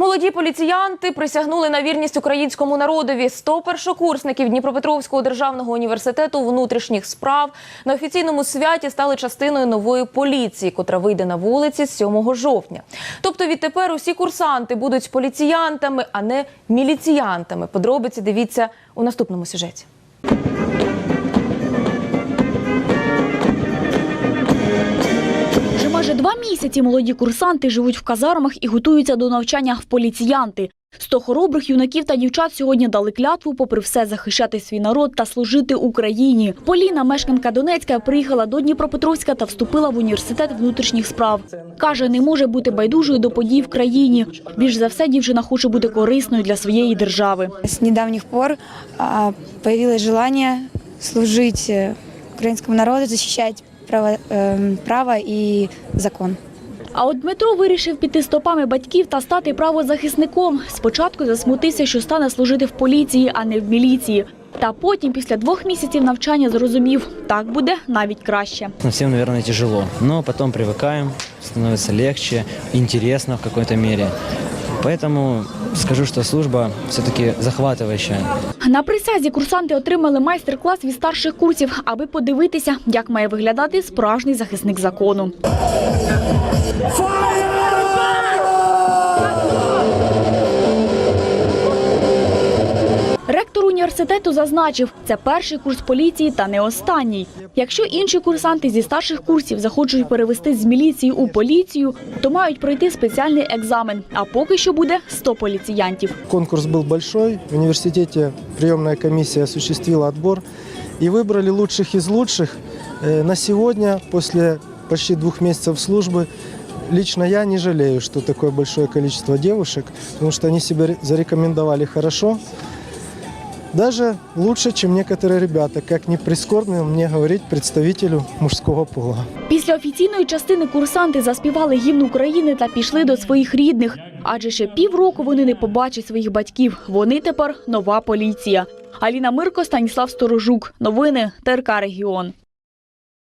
Молоді поліціянти присягнули на вірність українському народові. 100 першокурсників Дніпропетровського державного університету внутрішніх справ на офіційному святі стали частиною нової поліції, котра вийде на вулиці з 7 жовтня. Тобто відтепер усі курсанти будуть поліціянтами, а не міліціянтами. Подробиці дивіться у наступному сюжеті. Два місяці молоді курсанти живуть в казармах і готуються до навчання в поліціянти. Сто хоробрих юнаків та дівчат сьогодні дали клятву, попри все, захищати свій народ та служити Україні. Поліна, мешканка Донецька, приїхала до Дніпропетровська та вступила в університет внутрішніх справ. Каже, не може бути байдужою до подій в країні. Більш за все, дівчина хоче бути корисною для своєї держави. С недавних пор а, появилось желание служить э, народу, защищать право, эм, право и закон. А от Дмитро вирішив піти стопами батьків та стати правозахисником. Спочатку засмутився, що стане служити в поліції, а не в міліції. Та потім, після двох місяців навчання, зрозумів, так буде навіть краще. Ну, Всем, наверное, тяжело, но потом привыкаем, становится легче, интересно в какой-то мере. Поэтому скажу, что служба все-таки захватывающая. На присязі курсанти отримали майстер-клас від старших курсів, аби подивитися, як має виглядати справжній захисник закону. Ректор університету зазначив, це перший курс поліції та не останній. Якщо інші курсанти зі старших курсів захочуть перевести з міліції у поліцію, то мають пройти спеціальний екзамен. А поки що буде 100 поліціянтів. Конкурс был большой. В университете приемная комиссия осуществила отбор и выбрали лучших из лучших. Э, На сегодня, после почти двух месяцев службы, лично я не жалею, что такое большое количество девушек, потому что они себя ре- зарекомендовали хорошо. Даже лучше, чем некоторые ребята, как не прискорбно мне говорить представителю мужского пола. Після офіційної частини курсанти заспівали гімн України та пішли до своїх рідних. Адже ще півроку вони не побачать своїх батьків. Вони тепер нова поліція. Аліна Мирко, Станіслав Сторожук. Новини ТРК Регіон.